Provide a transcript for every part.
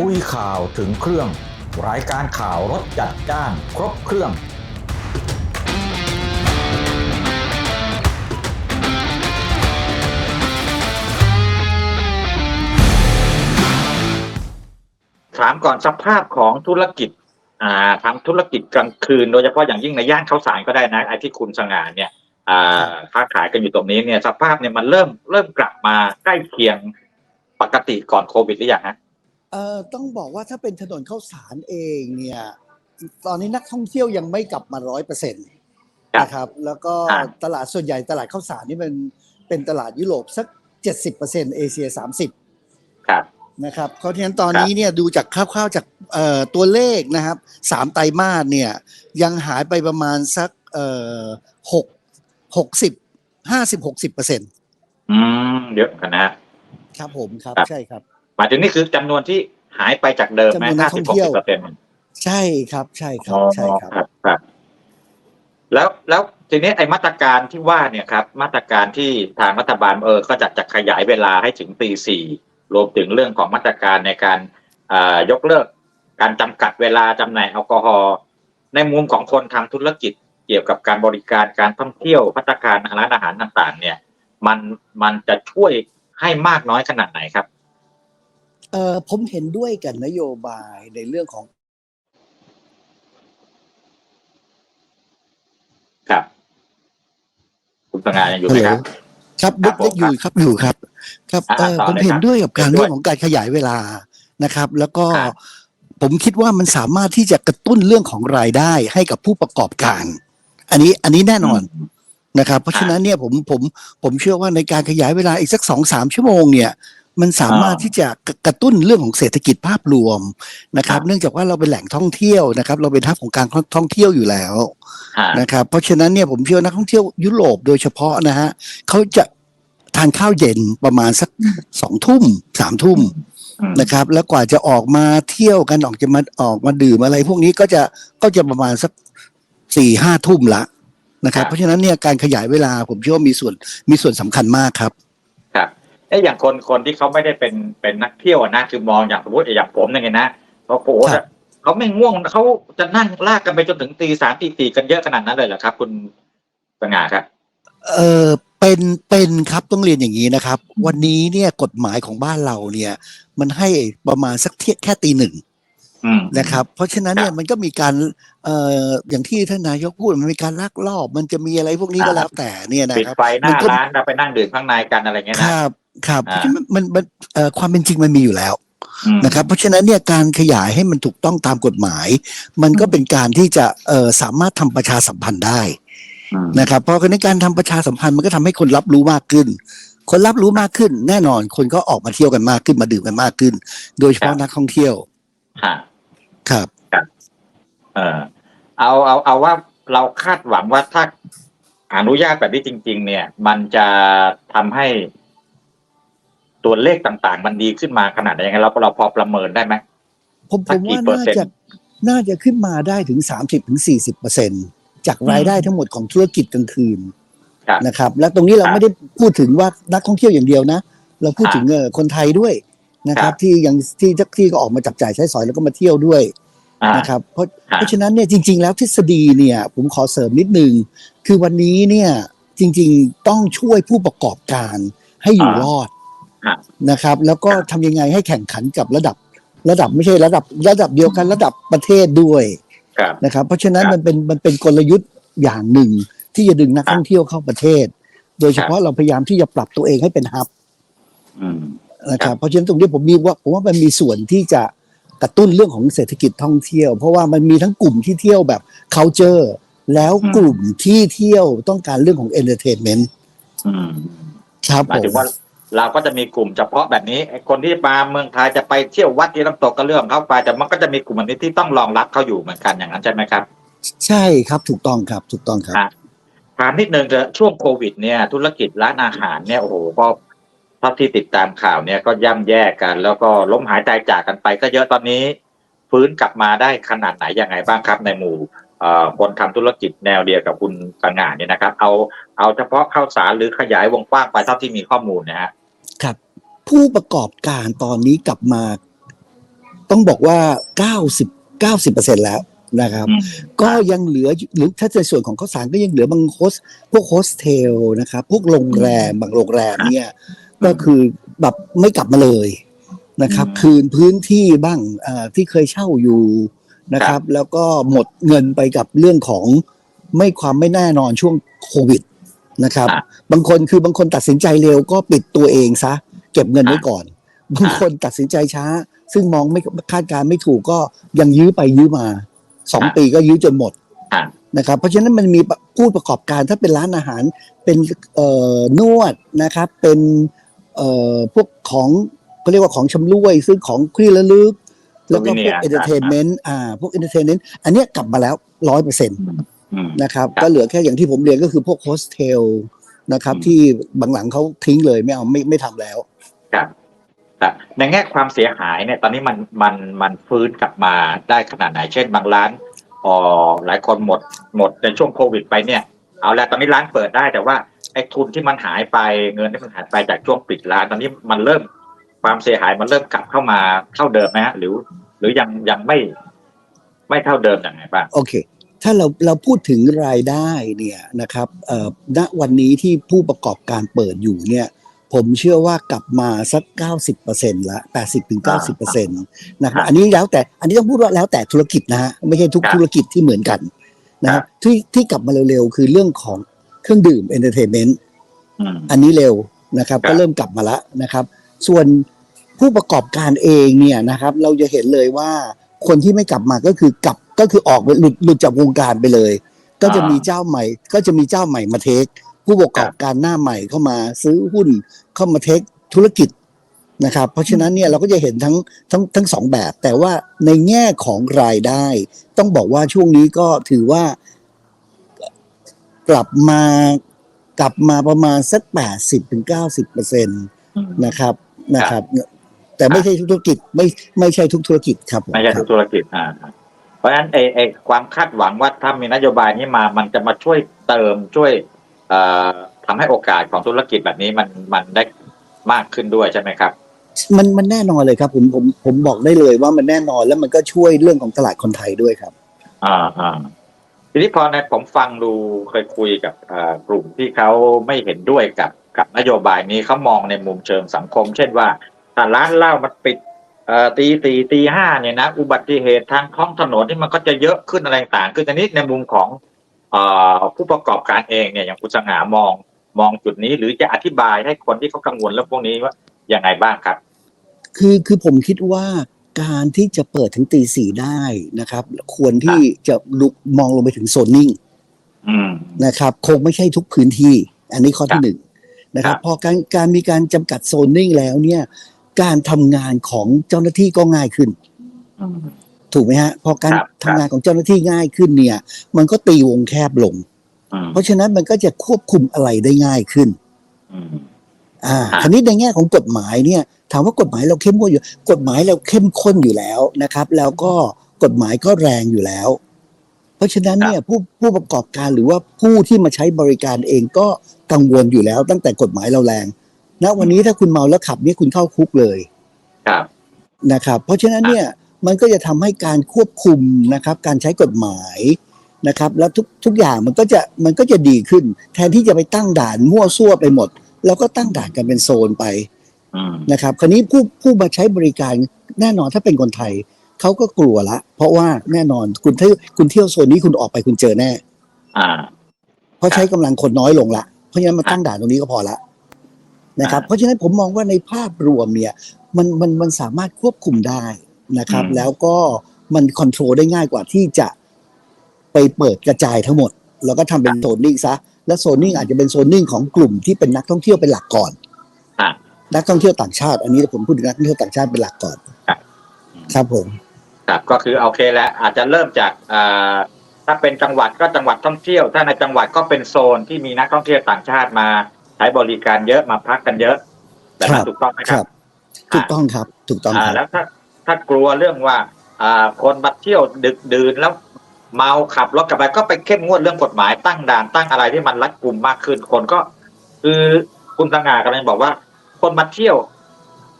คุยข่าวถึงเครื่อง รายการข่าวรถจัดจ้านครบเครื่อง ถามก่อนสภาพของธุรกิจอ่าทำธุรกิจกลางคืน โดยเฉพาะอย่างยิ่งในย่านข้าวสารก็ได้นะไอ้ที่คุณสง่าเนี่ยอ่าค้าขายกันอยู่ตรงนี้เนี่ยสภาพเนี่ยมันเริ่มเริ่มกลับมาใกล้เคียงปกติก่อนโควิดหรือยังฮะ เอ่อต้องบอกว่าถ้าเป็นถนนข้าวสารเองเนี่ย ตอนนี้นักท่องเที่ยวยังไม่กลับมาร้อยเปอร์เซ็นต์ครับนะครับ แล้วก็อ่าตลาดส่วนใหญ่ตลาดข้าวสารนี่มันเป็นตลาดยุโรปสักเจ็ดสิบเปอร์เซ็นต์เอเชียสามสิบครับนะครับเพราะฉะนั้นตอนนี้เนี่ยดูจากคร่าวๆจากเอ่อตัวเลขนะครับสามไตรมาสเนี่ยยังหายไปประมาณสักเอ่อหกหกสิบห้าสิบหกสิบเปอร์เซ็นต์อืมเยอะเหมือนกันนะฮะครับผมครับครับใช่ครับ หมายถึงนี่คือจำนวนที่หายไปจากเดิมไหมจำนวนนัห้ากท่สิอบงหกเที่ยสิวบเปอร์เซ็นต์ใช่ครับใช่ครับใช่ครับครับครับ แล้วแล้วทีนี้ไอ้มาตรการที่ว่าเนี่ยครับ มาตรการที่ทางรัฐบาลเออก็จะจะขยายเวลาให้ถึงตีสี่รวมถึงเรื่องของมาตรการในการอ่ายกเลิกการจำกัดเวลาจำหน่ายแอลกอฮอล์ในมุมของคนทำธุรกิจเกี่ยวกับการบริการการท่องเที่ยวพัตตาคารร้านอาหารต่าง ๆ เนี่ย มันมันจะช่วยให้มากน้อยขนาดไหนครับ เออผมเห็นด้วยกับนโยบายในเรื่องของครับ คุณสง่ายังอยู่ไหมครับ ครับครับเล็กๆอยู่ครับอยู่ครับ ครับอ่าเออต่อผมเลยเห็คนรับด้วยกับการเห็นด้วยเรื่องของการขยายเวลานะครับ แล้วก็ครับผมคิดว่ามันสามารถที่จะกระตุ้นเรื่องของรายได้ให้กับผู้ประกอบการ อันนี้อันนี้แน่นอนนะครับ เพราะฉะนั้นเนี่ยผมผมผมเชื่อว่าในการขยายเวลาอีกสักสองสามชั่วโมงเนี่ย มันสามารถอ่าที่จะกระกระตุ้นเรื่องของเศรษฐกิจภาพรวมนะครับครับ เนื่องจากว่าเราเป็นแหล่งท่องเที่ยวนะครับ เราเป็นทับของการท่องเที่ยวอยู่แล้วฮะนะครับ เพราะฉะนั้นเนี่ยผมเชื่อนักท่องเที่ยวยุโรปโดยเฉพาะนะฮะเขาจะทานข้าวเย็นประมาณสักสองทุ่มสามทุ่มอืมนะครับ แล้วกว่าจะออกมาเที่ยวกันออกจะมาออกมาดื่มอะไร พวกนี้ก็จะก็จะประมาณสักสี่ห้าทุ่มละนะครับ เพราะฉะนั้นเนี่ยการขยายเวลาผมเชื่อว่ามีส่วนมีส่วนสำคัญมากครับ ครับเอ้ยอย่างคนคนที่เขาไม่ได้เป็นเป็นนักเที่ยวอะนะคือมองอย่างสมมติอย่างผมเนี่ยไงนะเขาโอ้โหครับ เขาไม่ง่วงเขาจะนั่งลากกันไปจนถึงตีสามตีสี่กันเยอะขนาดนั้นเลยเหรอครับ คุณสง่าครับ เออเป็นเป็นครับต้องเรียนอย่างนี้นะครับ วันนี้เนี่ยกฎหมายของบ้านเราเนี่ย มันให้ประมาณสักเที่ยแค่ตีหนึ่งอืม นะครับ เพราะฉะนั้นเนี่คยรับมันก็มีการเอ่ออย่างที่ท่านนายกพูดมันมีการลักลอบ มันจะมีอะไรพวกนี้ก็อ่า แล้วแต่เนี่ยนะปิดครับ ไฟหมัน้าก็ ร้านแล้วไปนั่งดื่มข้างในกันอะไรเงี้ยคนะรับ ครับอ่าเพราะฉะนั้นมันมันเอ่อความเป็นจริงมันมีอยู่แล้วอืมนะครับ เพราะฉะนั้นเนี่ยการขยายให้มันถูกต้องตามกฎหมาย มันก็เป็นการที่จะเอ่อสามารถทำประชาสัมพันธ์ได้อืมนะครับ เพราะในการทำประชาสัมพันธ์มันก็ทำให้คนรับรู้มากขึ้น คนรับรู้มากขึ้น แน่นอนคนก็ออกมาเที่ยวกันมากขึ้นมาดื่มกันมากขึ้น โดยเฉพาะนักท่องเที่ยวฮะครับ เออเอาเอาเอาว่าเราคาดหวังว่าถ้าอนุญาตแบบนี้จริง ๆ เนี่ย มันจะทำให้ ตัวเลขต่างๆ มันดีขึ้นมาขนาดไหนยังไงเราเราพอประเมินได้ไหมผมผสักมกี่ว่าเปอร์น่าเซ็นต์จะน่าจะขึ้นมาได้ถึง30-40%ถึง40เปอร์เซ็นจากรายได้ทั้งหมดของธุรกิจกลางคืนครับนะครับ และตรงนี้เราครับไม่ได้พูดถึงว่านักท่องเที่ยวอย่างเดียวนะ เราพูดครับถึงเออคนไทยด้วยนะคครัรับบที่ยังที่ที่ก็ออกมาจับจ่ายใช้สอยแล้วก็มาเที่ยวด้วยอ่านะครับเพราะครับเพราะฉะนั้นเนี่ยจริง ๆ แล้วทฤษฎีเนี่ยผมขอเสริมนิดนึง คือวันนี้เนี่ยจริง ๆ ต้องช่วยผู้ประกอบการให้อยู่อ่ารอดครับ นะครับ แล้วก็ครับทำยังไงให้แข่งขันกับระดับ ระดับไม่ใช่ระดับ ระดับเดียวกันระดับประเทศด้วยครับนะครับ เพราะฉะนั้นครับมันเป็นมันเป็นกลยุทธ์อย่างหนึ่ง ที่จะดึงนักครับท่องเที่ยวเข้าประเทศ โดยเฉพาะเราพยายามที่จะปรับตัวเองให้เป็นฮับอืมนะคครัรับบเพราะฉะนั้นตรงนี้ผมมีว่าผมว่ามันมีส่วนที่จะกระตุ้นเรื่องของเศรษฐกิจท่องเที่ยว เพราะว่ามันมีทั้งกลุ่มที่เที่ยวแบบ culture แล้วอืมกลุ่มที่เที่ยวต้องการเรื่องของ entertainment อืมครับหมายผถึมงว่า เราก็จะมีกลุ่มเฉพาะแบบนี้ไอ้คนที่มาเมืองไทยจะไปเที่ยววัดที่น้ำตกก็เรื่องของเขาไป แต่มันก็จะมีกลุ่มแบบนี้ที่ต้องรองรับเขาอยู่เหมือนกันอย่างนั้นใช่ไหมครับ ใช่ครับถูกต้องครับถูกต้องครับอะถามนิดนึงเถอะช่วงโควิดเนี่ย ธุรกิจร้านอาหารเนี่ยโอ้โหก็เท่าที่ติดตามข่าวเนี่ยก็ย่ำแย่กัน แล้วก็ล้มหายตายจากกันไป ก็เยอะตอนนี้ฟื้นกลับมาได้ขนาดไหนยังไงบ้างครับในหมู่เอ่อคนทำธุรกิจแนวเดียวกับคุณสง่าเนี่ยนะครับ เอาเอาเฉพาะข้าวสารหรือขยายวงกว้างไปเท่าที่มีข้อมูลนะฮะ ครับ ผู้ประกอบการตอนนี้กลับมา ต้องบอกว่า90 90แล้วนะครับอืมก็ยังเหลือหรือถ้าในส่วนของข้าวสารก็ยังเหลือบางโฮสพวกโฮสเทลนะครับ พวกโรงแรมบางโรงแรมเนี่ยก็คือแบบไม่กลับมาเลยนะครับอืมคืนพื้นที่บ้างเอ่อที่เคยเช่าอยู่นะครับ แล้วก็หมดเงินไปกับเรื่องของไม่ความไม่แน่นอนช่วงโควิด นะครับอะบางคนคือบางคนตัดสินใจเร็วก็ปิดตัวเองซะ เก็บเงินไว้อะก่อน บางคนตัดสินใจช้า ซึ่งมองไม่คาดการณ์ไม่ถูกก็ยังยื้อไปยื้อมาสองปีก็ยื้อจนหมดอะนะครับ เพราะฉะนั้นมันมีผู้ประกอบการถ้าเป็นร้านอาหารเป็นเอ่อนวดนะครับ เป็นเอ่อพวกของเขาเรียกว่าของชำร่วยซึ่งของครีระลึก แล้วก็พวก Souvenir เอนเตอร์เทนเมนต์อ่าพวกเอนเตอร์เทนเมนต์อันเนี้ยกลับมาแล้วร้อยเปอร์เซ็นต์อืม นะครับครับ ก็เหลือแค่อย่างที่ผมเรียนก็คือพวกโฮสเทลนะครับอืมที่บางหลังเขาทิ้งเลยไม่เอาไม่ไม่ทำแล้ว ครับครับในแง่ความเสียหายเนี่ย ตอนนี้มันมันมันฟื้นกลับมาได้ขนาดไหน เช่น บางร้านอ๋อหลายคนหมดหมดในช่วงโควิดไปเนี่ย เอาละตอนนี้ร้านเปิดได้แต่ว่าไอ้ทุนที่มันหายไปเงินที่มันหายไปจากช่วงปิดร้าน ตอนนี้มันเริ่มความเสียหายมันเริ่มกลับเข้ามาเท่าเดิมไหมฮะหรือ หรือยังยังไม่ไม่เท่าเดิมอย่างไรบ้าง โอเค ถ้าเราเราพูดถึงรายได้เนี่ยนะครับเอ่อณวันนี้ที่ผู้ประกอบการเปิดอยู่เนี่ยผมเชื่อว่ากลับมาสัก 90%ละ80ถึง90%นะครับอันนี้แล้วแต่อันนี้ต้องพูดว่าแล้วแต่ธุรกิจนะฮะไม่ใช่ทุกครับธุรกิจที่เหมือนกันนะครับที่ที่กลับมาเร็วๆ คือเรื่องของเครื่องดื่มเอนเตอร์เทนเมนต์อืมอันนี้เร็วนะครับครับ ก็เริ่มกลับมาแล้วนะครับ ส่วนผู้ประกอบการเองเนี่ยนะครับ เราจะเห็นเลยว่าคนที่ไม่กลับมาก็คือกลับ ก็คือออกไปหลุดหลุดจากวงการไปเลย ก็จะมีเจ้าใหม่ ก็จะมีเจ้าใหม่มาเทค ผู้ประกอบการหน้าใหม่เข้ามาซื้อหุ้นเข้ามาเทคธุรกิจนะครับ เพราะฉะนั้นเนี่ยเราก็จะเห็นทั้งทั้งทั้งสองแบบ แต่ว่าในแง่ของรายได้ ต้องบอกว่าช่วงนี้ก็ถือว่ากลับมากลับมาประมาณสักแปดสิบถึงเก้าสิบเปอร์เซ็นตอืมนะครับนะครับ แต่ไม่ใช่ทุกธุรกิจไม่ไม่ใช่ทุกธุรกิจครับผไม่ใช่คทุรับกธุรกิจอ่าค รับเพราะฉะนั้นไอ้ไอ้ความคาดหวังว่าถ้ามีนโยบายนี้มามันจะมาช่วยเติมช่วยเอ่อทำให้โอกาสของธุรกิจแบบนี้มันมันได้มากขึ้นด้วยใช่ไหมครับ มันมันแน่นอนเลยครับ ผมผมผมบอกได้เลยว่ามันแน่นอนแล้วมันก็ช่วยเรื่องของตลาดคนไทยด้วยครับ อ่าอ่าทีนี้พอในผมฟังดูเคยคุยกับเอ่อกลุ่มที่เขาไม่เห็นด้วยกับกับนโยบายนี้เขามองในมุมเชิงสังคม เช่นว่าถ้าร้านเหล้ามันปิดเอ่อ ตีตีตีห้าเนี่ยนะอุบัติเหตุทางท้องถนนที่มันก็จะเยอะขึ้นอะไรต่างๆคือตอนนี้ในมุมของเอ่อผู้ประกอบการเองเนี่ยอย่างคุณสง่ามองมองจุดนี้หรือจะอธิบายให้คนที่เขากังวลเรื่องพวกนี้ว่ายังไงบ้างครับ คือคือผมคิดว่าการที่จะเปิดถึงตีสี่ได้นะครับ ควรที่จะลุกมองลงไปถึงโซนนิ่งอืมนะครับ คงไม่ใช่ทุกพื้นที่ อันนี้ข้อครัที่บหนึ่งนะครัครับบพอการการมีการจำกัดโซนนิ่งแล้วเนี่ย การทำงานของเจ้าหน้าที่ก็ง่ายขึ้น อืม ถูกไหมฮะพอการครับทำงานของเจ้าหน้าที่ง่ายขึ้นเนี่ย มันก็ตีวงแคบลง อืมเพราะฉะนั้นมันก็จะควบคุมอะไรได้ง่ายขึ้น อืม อ่าครับทีนี้ในแง่ของกฎหมายเนี่ย ถามว่ากฎหมายเราเข้มข้นอยู่ กฎหมายเราเข้มข้นอยู่แล้วนะครับ แล้วก็กฎหมายก็แรงอยู่แล้ว เพราะฉะนั้นเนี่ยผู้ผู้ประกอบการหรือว่าผู้ที่มาใช้บริการเองก็กังวลอยู่แล้ว ตั้งแต่กฎหมายเราแรง ณวันนี้ถ้าคุณเมาแล้วขับเนี่ยคุณเข้าคุกเลยครับ นะครับ เพราะฉะนั้นเนี่ยมันก็จะทำให้การควบคุมนะครับ การใช้กฎหมายนะครับ แล้วทุกทุกอย่างมันก็จะมันก็จะดีขึ้น แทนที่จะไปตั้งด่านมั่วซั่วไปหมดเราก็ตั้งด่านกันเป็นโซนไปอืมนะครับ คราวนี้ผู้ผู้มาใช้บริการแน่นอนถ้าเป็นคนไทยเขาก็กลัวละ เพราะว่าแน่นอนคุณถ้าคุณเที่ยวโซนนี้คุณออกไปคุณเจอแน่ อ่า เพราะใช้กำลังคนน้อยลงละเพราะฉะนั้นมาตั้งด่านตรงนี้ก็พอละ นะครับอ่าเพราะฉะนั้นผมมองว่าในภาพรวมเนี่ยมันมันมันสามารถควบคุมได้นะครับอืมแล้วก็มันคอนโทรลได้ง่ายกว่าที่จะไปเปิดกระจายทั้งหมด แล้วก็ทำเป็นโซนนิ่งซะและโซนนิ่งอาจจะเป็นโซนนิ่งของกลุ่มที่เป็นนักท่องเที่ยวเป็นหลักก่อนอ่านักท่องเที่ยวต่างชาติ อันนี้ผมพูดถึงนักท่องเที่ยวต่างชาติเป็นหลักก่อนครับครับผมครับก็คือโอเคแล้วอาจจะเริ่มจากอ่าถ้าเป็นจังหวัดก็จังหวัดท่องเที่ยว ถ้าในจังหวัดก็เป็นโซนที่มีนักท่องเที่ยวต่างชาติมา ใช้บริการเยอะมาพักกันเยอะแบบนั้นถูกต้องไหมคครัรับบถูกต้องครับ ถูกต้องอ่าครับแล้วถ้าถ้ากลัวเรื่องว่าอ่าคนมาเที่ยวดึกดื่นแล้วเมาขับรถกลับไปก็ไปเข้มงวดเรื่องกฎหมายตั้งด่านตั้งอะไรที่มันรัดกุมมากขึ้นคนก็ คือคุณสง่ากำลังบอกว่า คนมาเที่ยว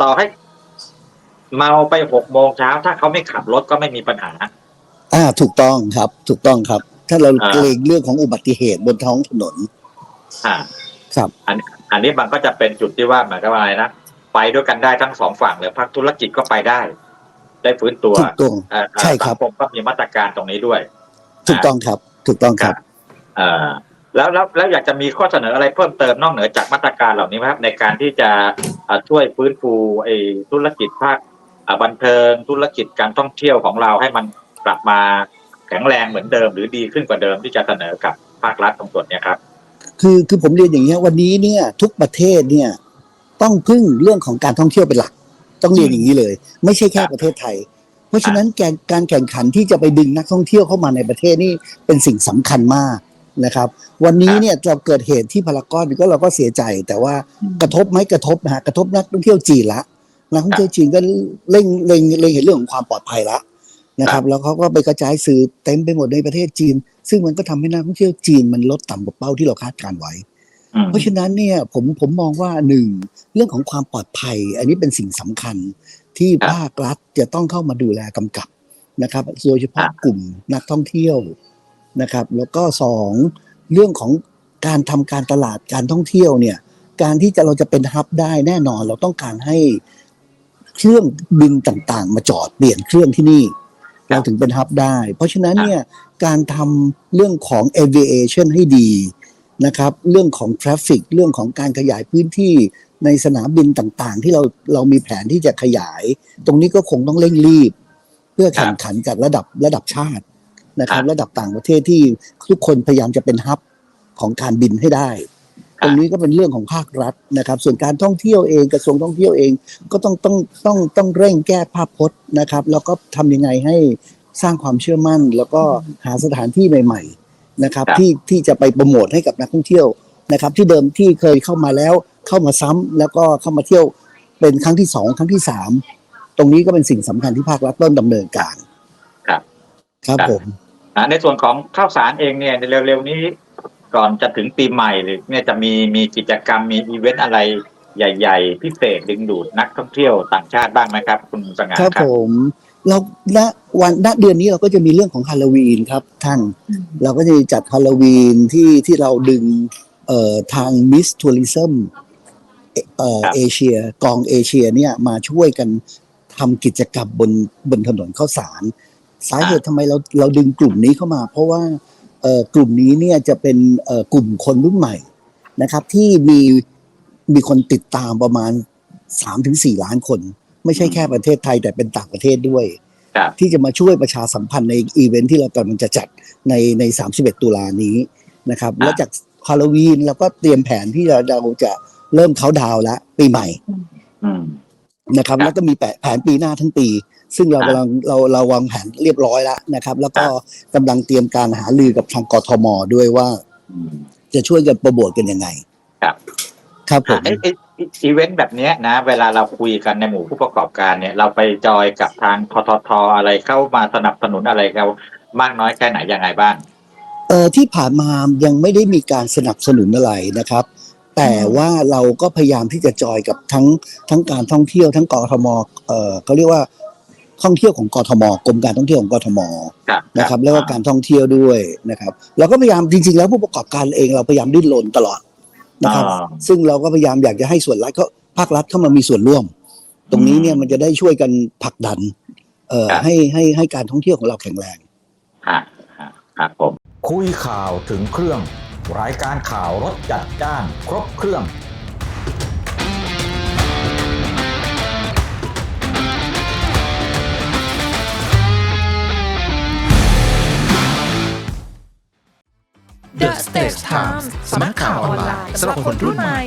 ต่อให้ เมาไปหกโมงเช้าถ้าเขาไม่ขับรถก็ไม่มีปัญหา อ่า ถูกต้องครับ ถูกต้องครับ ถ้าเราอ่าเกรงเรื่องของอุบัติเหตุบนท้องถนน อ่า ครับอันอันนี้มันก็จะเป็นจุดที่ว่าหมายความว่าอะไรนะไปด้วยกันได้ทั้งสองฝั่งเลยภาคธุรกิจก็ไปได้ ได้ฟื้นตัวถูกต้องเอ่อใช่ครับสังคมก็มีมาตรการตรงนี้ด้วย ถูกต้องครับ ถูกต้องครับเอ่อแล้วแล้วแล้วอยากจะมีข้อเสนออะไรเพิ่มเติมนอกเหนือจากมาตรการเหล่านี้ไหมครับ ในการที่จะเอ่อช่วยฟื้นฟูไอ้ธุรกิจภาคอ่าบันเทิงธุรกิจการท่องเที่ยวของเราให้มันกลับมาแข็งแรงเหมือนเดิม หรือดีขึ้นกว่าเดิมที่จะเสนอกับภาครัฐตรงส่วนเนี้ยครับ คือคือผมเรียนอย่างเงี้ยวันนี้เนี่ย ทุกประเทศเนี่ย ต้องพึ่งเรื่องของการท่องเที่ยวเป็นหลัก ต้องเรียนอย่างนี้เลย ไม่ใช่แค่ครับประเทศไทย เพราะฉะนั้นการการแข่งขันที่จะไปดึงนักท่องเที่ยวเข้ามาในประเทศนี่เป็นสิ่งสำคัญมากนะครับ วันนี้เนี่ยเราเกิดเหตุที่พารากอนก็เราก็เสียใจ แต่ว่ากระทบไหมกระทบนะฮะกระทบนักท่องเที่ยวจีนละนักท่องเที่ยวจีนก็เร่งเร่งเร่งเห็นเรื่องของความปลอดภัยละ นะครับ แล้วเขาก็ไปกระจายสื่อเต็มไปหมดในประเทศจีน ซึ่งมันก็ทำให้นักท่องเที่ยวจีนมันลดต่ำกว่าเป้าที่เราคาดการไว้อืมเพราะฉะนั้นเนี่ยผมผมมองว่าหนึ่งเรื่องของความปลอดภัย อันนี้เป็นสิ่งสำคัญที่ครับภาครัฐจะต้องเข้ามาดูแลกำกับนะครับโดยเฉพาะครับกลุ่มนักท่องเที่ยวนะครับ แล้วก็สองเรื่องของการทำการตลาดการท่องเที่ยวเนี่ย การที่จะเราจะเป็นฮับได้แน่นอนเราต้องการให้เครื่องบินต่างๆ มาจอดเปลี่ยนเครื่องที่นี่ เราถึงเป็นฮับได้ เพราะฉะนั้นเนี่ยการทำเรื่องของ aviation ให้ดีนะครับ เรื่องของทราฟฟิกเรื่องของการขยายพื้นที่ในสนามบินต่างๆ ที่เราเรามีแผนที่จะขยาย ตรงนี้ก็คงต้องเร่งรีบ เพื่อแข่งขันกับระดับระดับชาตินะครับครับระดับต่างประเทศที่ทุกคนพยายามจะเป็นฮับของการบินให้ได้ครับ ตรงนี้ก็เป็นเรื่องของภาครัฐนะครับ ส่วนการท่องเที่ยวเองกระทรวงท่องเที่ยวเองก็ต้องต้องต้องต้องเร่งแก้ภาพพจน์นะครับ แล้วก็ทำยังไงให้สร้างความเชื่อมั่น แล้วก็หาสถานที่ใหม่ ๆนะครับครับ ที่ที่จะไปโปรโมทให้กับนักท่องเที่ยวนะครับ ที่เดิมที่เคยเข้ามาแล้วเข้ามาซ้ำแล้วก็เข้ามาเที่ยวเป็นครั้งที่สองครั้งที่สามตรงนี้ก็เป็นสิ่งสำคัญที่ภาครัฐต้องดำเนินการครับ ครับครับผมอ่าในส่วนของข้าวสารเองเนี่ยในเร็วๆนี้ ก่อนจะถึงปีใหม่หรือเนี่ยจะมีมีกิจกรรมมีอีเวนต์อะไรใหญ่ ๆ พิเศษดึงดูดนักท่องเที่ยวต่างชาติบ้างไหมครับ คุณสง่าครับครัผบมเราณวันณเดือนนี้เราก็จะมีเรื่องของฮาโลวีนครับท่าน เราก็จะจัดฮาโลวีนที่ที่เราดึงเอ่อทางมิสทัวริซึมเอ่อครับเอเชียกองเอเชียเนี่ยมาช่วยกันทำกิจกรรมบนบนถนนข้าวสาร สาเหตุทำไมเราเราดึงกลุ่มนี้เข้ามา เพราะว่าเอ่อ กลุ่มนี้เนี่ยจะเป็นเอ่อกลุ่มคนรุ่นใหม่นะครับ ที่มีมีคนติดตามประมาณ3-4ล้านคน ไม่ใช่แค่ประเทศไทยแต่เป็นต่างประเทศด้วยครับที่จะมาช่วยประชาสัมพันธ์ในอีเวนท์ที่เรากำลังจะจัดในใน31ตุลานี้นะครับอ่าแล้วจากฮาโลวีนเราก็เตรียมแผนที่เราเราจะเริ่มเขาน์ดาวน์แล้วปีใหม่อืมนะครับครับ แล้วก็มีแผนแผนปีหน้าทั้งปี ซึ่งเราอ่ากำลังเราเราวางแผนเรียบร้อยแล้วนะครับ แล้วก็กำลังเตรียมการหารือกับทางกทมด้วยว่าอืมจะช่วยกันโปรโมทกันยังไง ครับ ครับผมไอ้ไอ้ไอ้อีเวนต์แบบเนี้ยนะ เวลาเราคุยกันในหมู่ผู้ประกอบการเนี่ย เราไปจอยกับทางทททอะไรเข้ามาสนับสนุนอะไรเรามากน้อยแค่ไหนยังไงบ้างเอ่อที่ผ่านมายังไม่ได้มีการสนับสนุนอะไรนะครับ แต่ว่าเราก็พยายามที่จะจอยกับทั้งทั้งการท่องเที่ยวทั้งกทมเอ่อเขาเรียกว่า ท่องเที่ยวของกทมกรมการท่องเที่ยวของกทมครับนะครับแล้วก็การท่องเที่ยวด้วยนะครับเราก็พยายามจริงๆ แล้วผู้ประกอบการเองเราพยายามดิ้นรนตลอดนะครับอ่าซึ่งเราก็พยายามอยากจะให้ส่วนรัฐก็ภาครัฐเข้ามามีส่วนร่วม ตรงนี้เนี่ยมันจะได้ช่วยกันผลักดันเอ่อครับให้ให้ให้การท่องเที่ยวของเราแข็งแรงฮะฮะครับผมคุยข่าวถึงเครื่อง รายการข่าวรถจัดจ้าน ครบเครื่อง The Stage Times สำนักข่าวออนไลน์สำหรับคนรุ่นใหม่